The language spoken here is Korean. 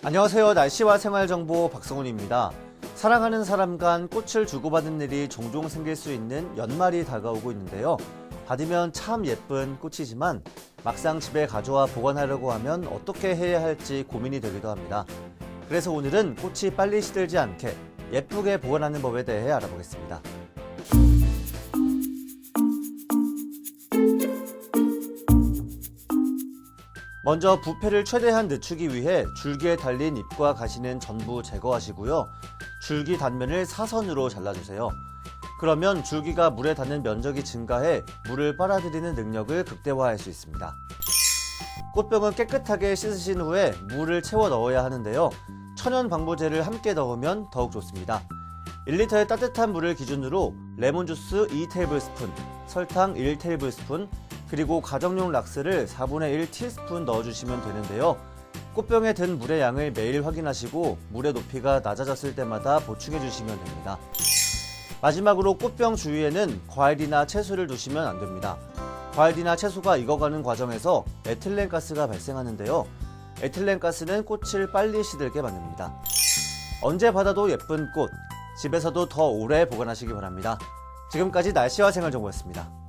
안녕하세요. 날씨와 생활정보 박성훈입니다. 사랑하는 사람 간 꽃을 주고받는 일이 종종 생길 수 있는 연말이 다가오고 있는데요. 받으면 참 예쁜 꽃이지만 막상 집에 가져와 보관하려고 하면 어떻게 해야 할지 고민이 되기도 합니다. 그래서 오늘은 꽃이 빨리 시들지 않게 예쁘게 보관하는 법에 대해 알아보겠습니다. 먼저 부패를 최대한 늦추기 위해 줄기에 달린 잎과 가시는 전부 제거하시고요. 줄기 단면을 사선으로 잘라주세요. 그러면 줄기가 물에 닿는 면적이 증가해 물을 빨아들이는 능력을 극대화할 수 있습니다. 꽃병은 깨끗하게 씻으신 후에 물을 채워 넣어야 하는데요. 천연 방부제를 함께 넣으면 더욱 좋습니다. 1리터의 따뜻한 물을 기준으로 레몬주스 2테이블스푼, 설탕 1테이블스푼, 그리고 가정용 락스를 4분의 1 티스푼 넣어주시면 되는데요. 꽃병에 든 물의 양을 매일 확인하시고 물의 높이가 낮아졌을 때마다 보충해 주시면 됩니다. 마지막으로 꽃병 주위에는 과일이나 채소를 두시면 안 됩니다. 과일이나 채소가 익어가는 과정에서 에틸렌 가스가 발생하는데요. 에틸렌 가스는 꽃을 빨리 시들게 만듭니다. 언제 받아도 예쁜 꽃, 집에서도 더 오래 보관하시기 바랍니다. 지금까지 날씨와 생활 정보였습니다.